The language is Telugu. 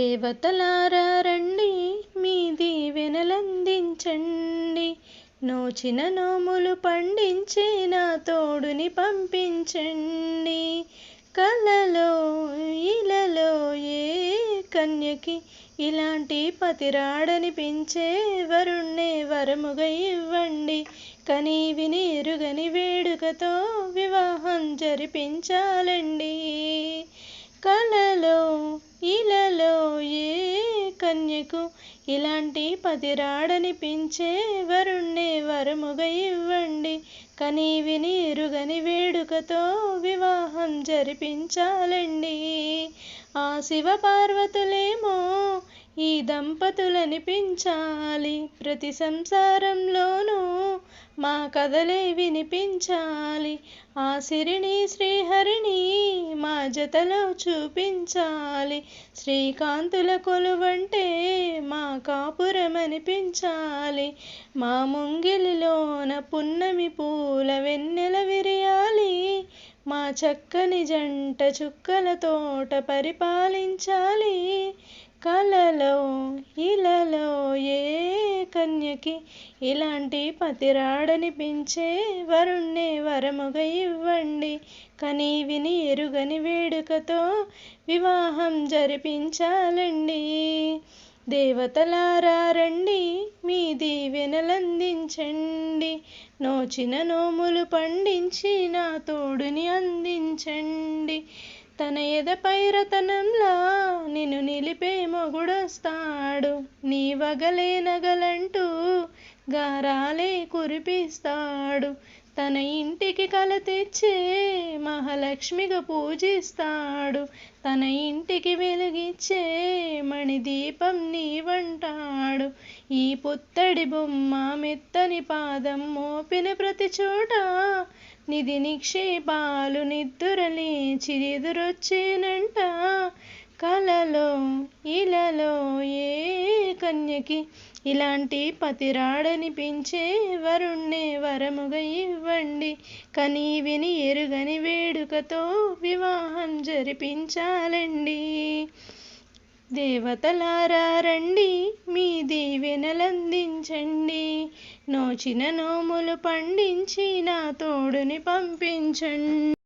దేవతలారా రండి మీ దీవెనలందించండి. నోచిన నోములు పండించి నా తోడుని పంపించండి. కలలో ఇలలో ఏ కన్యకి ఇలాంటి పతిరాడనిపించే వరుణ్ణే వరముగా ఇవ్వండి. కని విని ఎరుగని వేడుకతో వివాహం జరిపించాలండి. కలలో ఇలలో కన్యకు ఇలాంటి పతిరాడనిపించే వరుణ్ణే వరముగ ఇవ్వండి. కని విని ఎరుగని వేడుకతో వివాహం జరిపించాలండి. ఆ శివ పార్వతులేమో ఈ దంపతులనిపించాలి ప్రతి సంసారంలోనూ మా కథలే వినిపించాలి. ఆ సిరిని శ్రీహరిని మా జతలో చూపించాలి. శ్రీకాంతుల కొలువంటే మా కాపురమనిపించాలి. మా ముంగిలిలోన పున్నమి పూల వెన్నెల విరియాలి. మా చక్కని జంట చుక్కల తోట పరిపాలించాలి. కలలో ఇలలో ఏ కన్యకి ఇలాంటి పతిరాడనిపించే వరుణ్ణే వరముగా ఇవ్వండి. కని విని ఎరుగని వేడుకతో వివాహం జరిపించాలండి. దేవతలారా రండి మీ దీవెనలందించండి. నోచిన నోములు పండించి నా తోడుని అందించండి. తన ఎదపై రతనంలా నిన్ను నిలిపే మొగుడొస్తాడు. నీ వగలే నగలంటూ గారాలే కురిపిస్తాడు. తన ఇంటికి కల తెచ్చే మహాలక్ష్మిగా పూజిస్తాడు. తన ఇంటికి వెలుగిచ్చే మణిదీపం నీవంటాడు ఈ పుత్తడి బొమ్మ మెత్తని పాదం మోపిన ప్రతి చోట నిధి నిక్షేపాలు నిద్దురలి ఎదురొచ్చేనంట. కలలో ఇలలో ఏ కన్యకి ఇలాంటి పతిరాడనిపించే వరుణ్ణే వరముగా ఇవ్వండి. కని విని ఎరుగని వేడుకతో వివాహం జరిపించాలండి. దేవతలారా రండి మీ దీవెనలందించండి. నోచిన నోములు పండించి నా తోడుని పంపించండి.